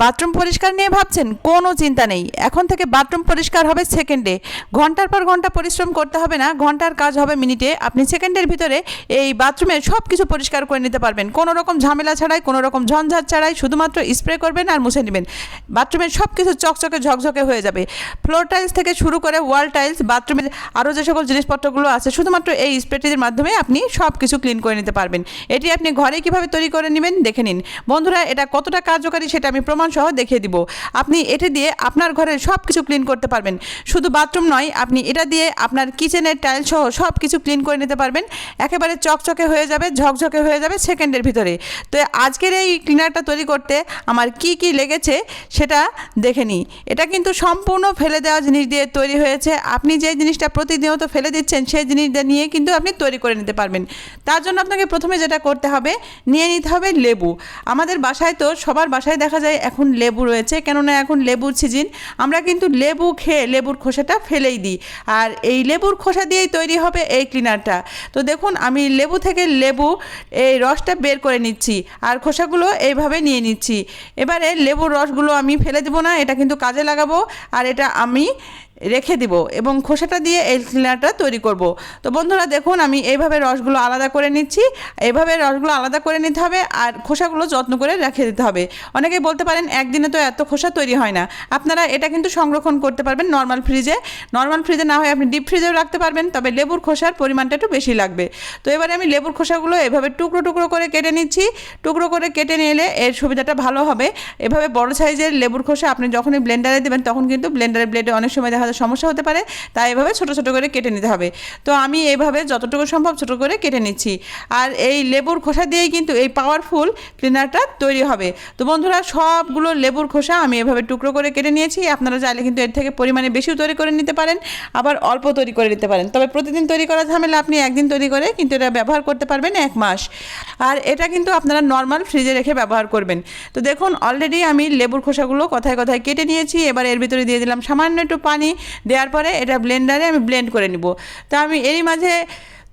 Bathroom পরিষ্কার নিয়ে ভাবছেন? কোনো চিন্তা নেই। এখন থেকে বাথরুম পরিষ্কার হবে সেকেন্ডে ঘণ্টার পর ঘণ্টা পরিশ্রম করতে হবে না, ঘণ্টার কাজ হবে মিনিটে আপনি সেকেন্ডের ভিতরে এই বাথরুমের সব কিছু পরিষ্কার করে নিতে পারবেন। কোনো রকম ঝামেলা ছাড়াই, কোনো রকম ঝঞ্ঝাট ছাড়াই শুধুমাত্র স্প্রে করবেন আর মুছে নেবেন। বাথরুমের সব কিছু চকচকে ঝকঝকে হয়ে যাবে। ফ্লোর টাইলস থেকে শুরু করে ওয়াল টাইলস বাথরুমের আরও যে সকল জিনিসপত্রগুলো আছে, শুধুমাত্র এই স্প্রেটির মাধ্যমে আপনি সব কিছু ক্লিন করে নিতে পারবেন। এটি আপনি ঘরে কীভাবে তৈরি করে নেবেন, দেখে নিন। বন্ধুরা, এটা কতটা কার্যকারী সেটা আমি প্রমাণ সহ দেখিয়ে দিব। আপনি এটি দিয়ে আপনার ঘরের সব কিছু ক্লিন করতে পারবেন। শুধু বাথরুম নয়, আপনি এটা দিয়ে আপনার কিচেনের টাইল সহ সব কিছু ক্লিন করে নিতে পারবেন। একেবারে চকচকে হয়ে যাবে, ঝকঝকে হয়ে যাবে সেকেন্ডের ভিতরে। তো আজকের এই ক্লিনারটা তৈরি করতে আমার কি কি লেগেছে সেটা দেখে নিই। এটা কিন্তু সম্পূর্ণ ফেলে দেওয়া জিনিস দিয়ে তৈরি হয়েছে। আপনি যে জিনিসটা প্রতিনিয়ত ফেলে দিচ্ছেন সেই জিনিসটা নিয়ে কিন্তু আপনি তৈরি করে নিতে পারবেন। তার জন্য আপনাকে প্রথমে যেটা করতে হবে, নিয়ে নিতে হবে লেবু। আমাদের বাসায় তো সবার বাসায় দেখা যায় এখন লেবু রয়েছে, কেননা এখন লেবুর সিজিন আমরা কিন্তু লেবু খেয়ে লেবুর খোসাটা ফেলেই দিই। আর এই লেবুর খোসা দিয়েই তৈরি হবে এই ক্লিনারটা তো দেখুন, আমি লেবু থেকে লেবু এই রসটা বের করে নিচ্ছি আর খোসাগুলো এইভাবে নিয়ে নিচ্ছি। এবারে লেবুর রসগুলো আমি ফেলে দেবো না, এটা কিন্তু কাজে লাগাবো। আর এটা আমি রেখে দিব এবং খোসাটা দিয়ে এই ক্লিনারটা তৈরি করব। তো বন্ধুরা দেখুন, আমি এইভাবে রসগুলো আলাদা করে নিচ্ছি। এইভাবে রসগুলো আলাদা করে নিতে হবে আর খোসাগুলো যত্ন করে রেখে দিতে হবে। অনেকেই বলতে পারেন, একদিনে তো এত খোসা তৈরি হয় না। আপনারা এটা কিন্তু সংরক্ষণ করতে পারবেন নর্মাল ফ্রিজে। নর্মাল ফ্রিজে না হয় আপনি ডিপ ফ্রিজেও রাখতে পারবেন, তবে লেবুর খোসার পরিমাণটা একটু বেশি লাগবে। তো এবারে আমি লেবুর খোসাগুলো এভাবে টুকরো টুকরো করে কেটে নিচ্ছি। টুকরো করে কেটে নিলে এর সুবিধাটা ভালো হবে। এভাবে বড় সাইজের লেবুর খোসা আপনি যখনই ব্লেন্ডারে দেবেন, তখন কিন্তু ব্লেন্ডারের ব্লেডে অনেক সময় দেখা সমস্যা হতে পারে, তাই এভাবে ছোট ছোট করে কেটে নিতে হবে। তো আমি এইভাবে যতটুকু সম্ভব ছোট করে কেটে নিচ্ছি। আর এই লেবুর খোসা দিয়েই কিন্তু এই পাওয়ারফুল ক্লিনারটা তৈরি হবে। তো বন্ধুরা, সবগুলো লেবুর খোসা আমি এভাবে টুকরো করে কেটে নিয়েছি। আপনারা চাইলে কিন্তু এর থেকে পরিমাণে বেশিও তৈরি করে নিতে পারেন, আবার অল্প তৈরি করে নিতে পারেন। তবে প্রতিদিন তৈরি করা ঝামেলা আপনি একদিন তৈরি করে কিন্তু এটা ব্যবহার করতে পারবেন এক মাস। আর এটা কিন্তু আপনারা নর্মাল ফ্রিজে রেখে ব্যবহার করবেন। তো দেখুন অলরেডি আমি লেবুর খোসাগুলো কথায় কথায় কেটে নিয়েছি। এবার এর ভিতরে দিয়ে দিলাম সামান্য একটু পানি। দেওয়ার পরে এটা ব্লেন্ডারে আমি ব্লেন্ড করে নিব। তো আমি এরই মাঝে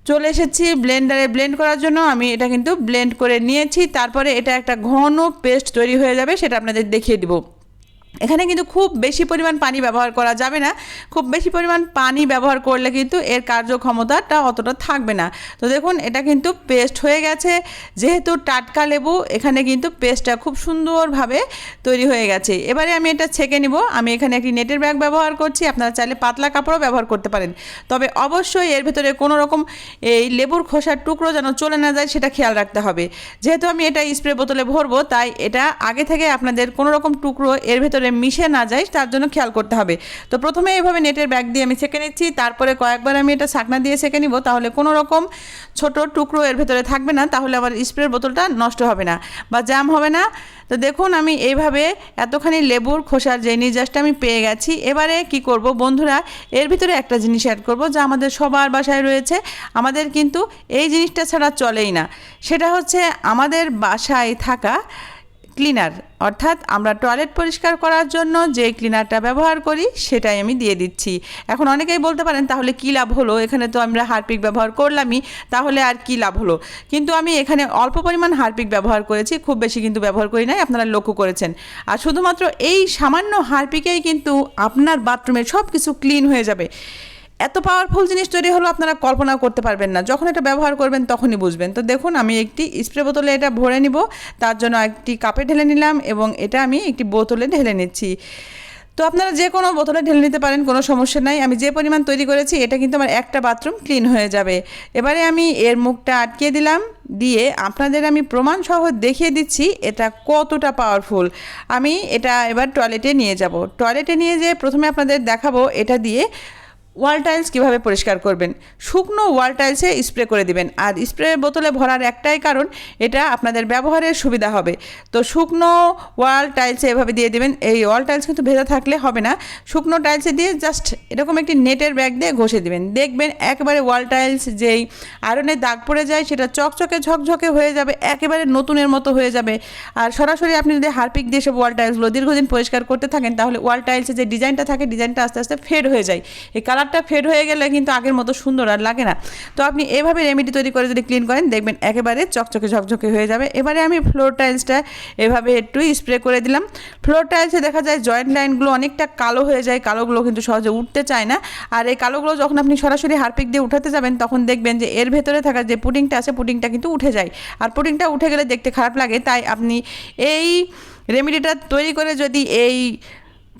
চলে এসেছি ব্লেন্ডারে ব্লেন্ড করার জন্য। আমি এটা কিন্তু ব্লেন্ড করে নিয়েছি। তারপরে এটা একটা ঘন পেস্ট তৈরি হয়ে যাবে, সেটা আপনাদের দেখিয়ে দিব। এখানে কিন্তু খুব বেশি পরিমাণ পানি ব্যবহার করা যাবে না। খুব বেশি পরিমাণ পানি ব্যবহার করলে কিন্তু এর কার্যক্ষমতাটা অতটা থাকবে না। তো দেখুন, এটা কিন্তু পেস্ট হয়ে গেছে। যেহেতু টাটকা লেবু, এখানে কিন্তু পেস্টটা খুব সুন্দরভাবে তৈরি হয়ে গেছে। এবারে আমি এটা ছেঁকে নিব। আমি এখানে একটি নেটের ব্যাগ ব্যবহার করছি। আপনারা চাইলে পাতলা কাপড়ও ব্যবহার করতে পারেন। তবে অবশ্যই এর ভেতরে কোনো রকম এই লেবুর খোসার টুকরো যেন চলে না যায়, সেটা খেয়াল রাখতে হবে। যেহেতু আমি এটা স্প্রে বোতলে ভরবো, তাই এটা আগে থেকে আপনাদের কোনো রকম টুকরো এর ভেতরে মিশে না যায়, তার জন্য খেয়াল করতে হবে। তো প্রথমে এইভাবে নেটের ব্যাগ দিয়ে আমি সেঁকে নিচ্ছি, তারপরে কয়েকবার আমি এটা শাকনা দিয়ে সেঁকে নিব, তাহলে কোনো রকম ছোট টুকরো এর ভেতরে থাকবে না, তাহলে আবার স্প্রের বোতলটা নষ্ট হবে না বা জ্যাম হবে না। তো দেখুন আমি এইভাবে এতখানি লেবুর খোসার যে নির্যাসটা আমি পেয়ে গেছি। এবারে কি করব বন্ধুরা, এর ভিতরে একটা জিনিস অ্যাড করব যা আমাদের সবার বাসায় রয়েছে। আমাদের কিন্তু এই জিনিসটা ছাড়া চলেই না। সেটা হচ্ছে আমাদের বাসায় থাকা ক্লিনার। অর্থাৎ আমরা টয়লেট পরিষ্কার করার জন্য যে ক্লিনারটা ব্যবহার করি, সেটাই আমি দিয়ে দিচ্ছি। এখন অনেকেই বলতে পারেন, তাহলে কী লাভ হলো? এখানে তো আমরা হারপিক ব্যবহার করলামই, তাহলে আর কী লাভ হলো? কিন্তু আমি এখানে অল্প পরিমাণ হারপিক ব্যবহার করেছি, খুব বেশি কিন্তু ব্যবহার করি নাই, আপনারা লক্ষ্য করেছেন। আর শুধুমাত্র এই সামান্য হারপিকেই কিন্তু আপনার বাথরুমের সব কিছু ক্লিন হয়ে যাবে। এত পাওয়ারফুল জিনিস তৈরি হলো, আপনারা কল্পনা করতে পারবেন না। যখন এটা ব্যবহার করবেন, তখনই বুঝবেন। তো দেখুন, আমি একটি স্প্রে বোতলে এটা ভরে নিব। তার জন্য একটি কাপে ঢেলে নিলাম এবং এটা আমি একটি বোতলে ঢেলে নিচ্ছি। তো আপনারা যে কোনো বোতলে ঢেলে নিতে পারেন, কোনো সমস্যা নাই। আমি যে পরিমাণ তৈরি করেছি, এটা কিন্তু আমার একটা বাথরুম ক্লিন হয়ে যাবে। এবারে আমি এর মুখটা আটকে দিলাম। দিয়ে আপনাদের আমি প্রমাণ সহ দেখিয়ে দিচ্ছি এটা কতটা পাওয়ারফুল আমি এটা এবার টয়লেটে নিয়ে যাব। টয়লেটে নিয়ে যেয়ে প্রথমে আপনাদের দেখাবো, এটা দিয়ে ওয়াল টাইলস কীভাবে পরিষ্কার করবেন? শুকনো ওয়াল টাইলসে স্প্রে করে দিবেন। আর স্প্রে বোতলে ভরার একটাই কারণ, এটা আপনাদের ব্যবহারের সুবিধা হবে। তো শুকনো ওয়াল টাইলসে এভাবে দিয়ে দেবেন। এই ওয়াল টাইলস কিন্তু ভেজা থাকলে হবে না। শুকনো টাইলসে দিয়ে জাস্ট এরকম একটি নেটের ব্যাগ দিয়ে ঘষে দিবেন। দেখবেন একেবারে ওয়াল টাইলস যেই আয়রনের দাগ পড়ে যায়, সেটা চকচকে ঝকঝকে হয়ে যাবে, একেবারে নতুনের মতো হয়ে যাবে। আর সরাসরি আপনি যদি হারপিক দিয়ে সব ওয়াল টাইলসগুলো দীর্ঘদিন পরিষ্কার করতে থাকেন, তাহলে ওয়াল টাইলসে যে ডিজাইনটা থাকে, ডিজাইনটা আস্তে আস্তে ফেড হয়ে যায়। এই কালার কালারটা ফেড হয়ে গেলে কিন্তু আগের মতো সুন্দর আর লাগে না। তো আপনি এভাবে রেমেডি তৈরি করে যদি ক্লিন করেন, দেখবেন একেবারে চকচকে ঝকঝকে হয়ে যাবে। এবারে আমি ফ্লোর টাইলসটা এভাবে একটু স্প্রে করে দিলাম। ফ্লোর টাইলসে দেখা যায় জয়েন্ট লাইনগুলো অনেকটা কালো হয়ে যায়, কালোগুলো কিন্তু সহজে উঠতে চায় না। আর এই কালোগুলো যখন আপনি সরাসরি হারপিক দিয়ে উঠাতে যাবেন, তখন দেখবেন যে এর ভেতরে থাকা যে পুডিংটা আছে পুডিংটা কিন্তু উঠে যায়। আর পুডিংটা উঠে গেলে দেখতে খারাপ লাগে, তাই আপনি এই রেমেডিটা তৈরি করে যদি এই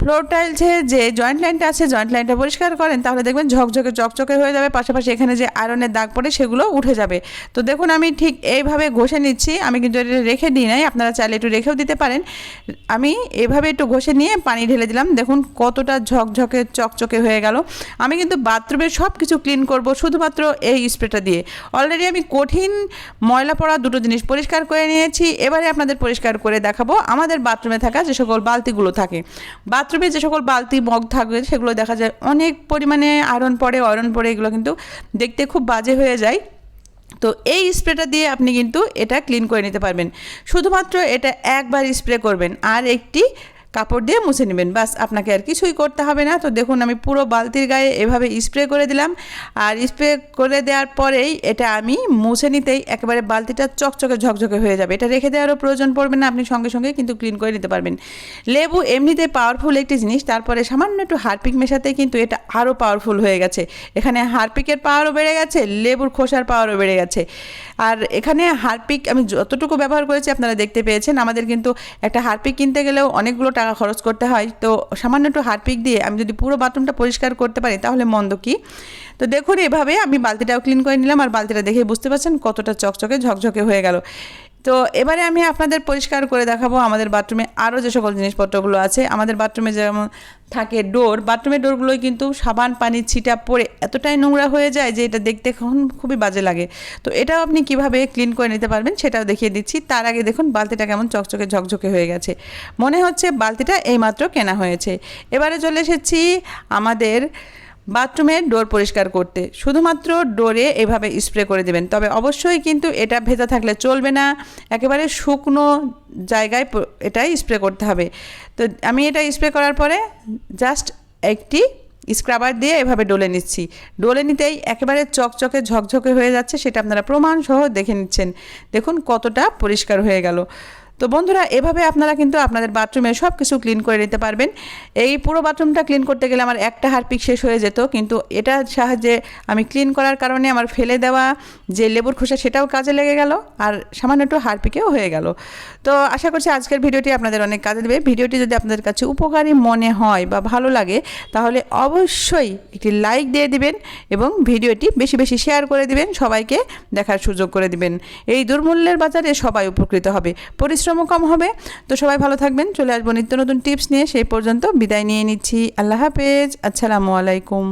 ফ্লোর টাইলসে যে জয়েন্ট লাইনটা আছে জয়েন্ট লাইনটা পরিষ্কার করেন, তাহলে দেখবেন ঝকঝকে, চকচকে হয়ে যাবে। পাশাপাশি এখানে যে আয়রনের দাগ পড়ে, সেগুলো উঠে যাবে। তো দেখুন, আমি ঠিক এইভাবে ঘষে নিচ্ছি। আমি কিন্তু এটা রেখে দিই নাই, আপনারা চাইলে একটু রেখেও দিতে পারেন। আমি এভাবে একটু ঘষে নিয়ে পানি ঢেলে দিলাম। দেখুন, কতটা ঝকঝকে, চকচকে হয়ে গেল। আমি কিন্তু বাথরুমের সব কিছু ক্লিন করব, শুধুমাত্র এই স্প্রেটা দিয়ে। অলরেডি আমি কঠিন ময়লা পড়া দুটো জিনিস পরিষ্কার করে নিয়েছি। এবারে আপনাদের পরিষ্কার করে দেখাবো। আমাদের বাথরুমে থাকা যে সকল বালতিগুলো থাকে বাথরুমে যে সকল বালতি, মগ থাকবে সেগুলো দেখা যায় অনেক পরিমাণে আয়রন পড়ে, অয়রন পড়ে, এগুলো কিন্তু দেখতে খুব বাজে হয়ে যায়। তো এই স্প্রেটা দিয়ে আপনি কিন্তু এটা ক্লিন করে নিতে পারবেন। শুধুমাত্র এটা একবার স্প্রে করবেন আর একটি কাপড় দিয়ে মুছে নেবেন। বাস আপনাকে আর কিছুই করতে হবে না। তো দেখুন, আমি পুরো বালতির গায়ে এভাবে স্প্রে করে দিলাম। আর স্প্রে করে দেওয়ার পরেই এটা আমি মুছে নিতেই একেবারে বালতিটা চকচকে ঝকঝকে হয়ে যাবে। এটা রেখে দেওয়ারও প্রয়োজন পড়বে না, আপনি সঙ্গে সঙ্গে কিন্তু ক্লিন করে নিতে পারবেন। লেবু এমনিতে পাওয়ারফুল একটি জিনিস, তারপরে সামান্য একটু হারপিক মেশাতে কিন্তু এটা আরও পাওয়ারফুল হয়ে গেছে। এখানে হারপিকের পাওয়ারও বেড়ে গেছে, লেবুর খোসার পাওয়ারও বেড়ে গেছে। আর এখানে হারপিক আমি যতটুকু ব্যবহার করেছি আপনারা দেখতে পেয়েছেন। আমাদের কিন্তু একটা হারপিক কিনতে গেলেও অনেকগুলো টাকা খরচ করতে হয়। তো সামান্য একটু হারপিক দিয়ে আমি যদি পুরো বাথরুমটা পরিষ্কার করতে পারি, তাহলে মন্দ কি? তো দেখুন, এভাবে আমি বালতিটাও ক্লিন করে নিলাম আর বালতিটা দেখে বুঝতে পারছেন কতটা চকচকে, ঝকঝকে হয়ে গেল। তো এবারে আমি আপনাদের পরিষ্কার করে দেখাবো আমাদের বাথরুমে আরও যে সকল জিনিসপত্রগুলো আছে। আমাদের বাথরুমে যেমন থাকে ডোর বাথরুমের ডোরগুলোই কিন্তু সাবান পানির ছিটা পড়ে এতটাই নোংরা হয়ে যায় যে এটা দেখতে এখন খুবই বাজে লাগে। তো এটাও আপনি কীভাবে ক্লিন করে নিতে পারবেন সেটাও দেখিয়ে দিচ্ছি। তার আগে দেখুন, বালতিটা কেমন চকচকে, ঝকঝকে হয়ে গেছে। মনে হচ্ছে বালতিটা এইমাত্র কেনা হয়েছে। এবারে চলে এসেছি আমাদের বাথরুমের ডোর পরিষ্কার করতে। শুধুমাত্র ডোরে এভাবে স্প্রে করে দেবেন। তবে অবশ্যই কিন্তু এটা ভেজা থাকলে চলবে না। একেবারে শুকনো জায়গায় এটাই স্প্রে করতে হবে। তো আমি এটা স্প্রে করার পরে জাস্ট একটি স্ক্রাবার দিয়ে এভাবে ডলে নিচ্ছি। ডলে নিতেই একেবারে চকচকে ঝকঝকে হয়ে যাচ্ছে, সেটা আপনারা প্রমাণ সহ দেখে নিচ্ছেন। দেখুন কতটা পরিষ্কার হয়ে গেল। তো বন্ধুরা, এভাবে আপনারা কিন্তু আপনাদের বাথরুমে সব কিছু ক্লিন করে নিতে পারবেন। এই পুরো বাথরুমটা ক্লিন করতে গেলে আমার একটা হারপিক শেষ হয়ে যেত, কিন্তু এটার সাহায্যে আমি ক্লিন করার কারণে আমার ফেলে দেওয়া যে লেবুর খোসা, সেটাও কাজে লেগে গেল আর সামান্য একটু হারপিকেও হয়ে গেল। তো আশা করছি আজকের ভিডিওটি আপনাদের অনেক কাজে দেবে। ভিডিওটি যদি আপনাদের কাছে উপকারী মনে হয় বা ভালো লাগে, তাহলে অবশ্যই একটি লাইক দিয়ে দিবেন এবং ভিডিওটি বেশি বেশি শেয়ার করে দিবেন, সবাইকে দেখার সুযোগ করে দিবেন। এই দুর্মূল্যের বাজারে সবাই উপকৃত হবে। পরিশ্রমও কম হবে। তো সবাই ভালো থাকবেন। চলে আসব নিত্য নতুন টিপস নিয়ে। সেই পর্যন্ত বিদায় নিয়ে নিচ্ছি। আল্লাহ হাফেজ। আসসালামু আলাইকুম।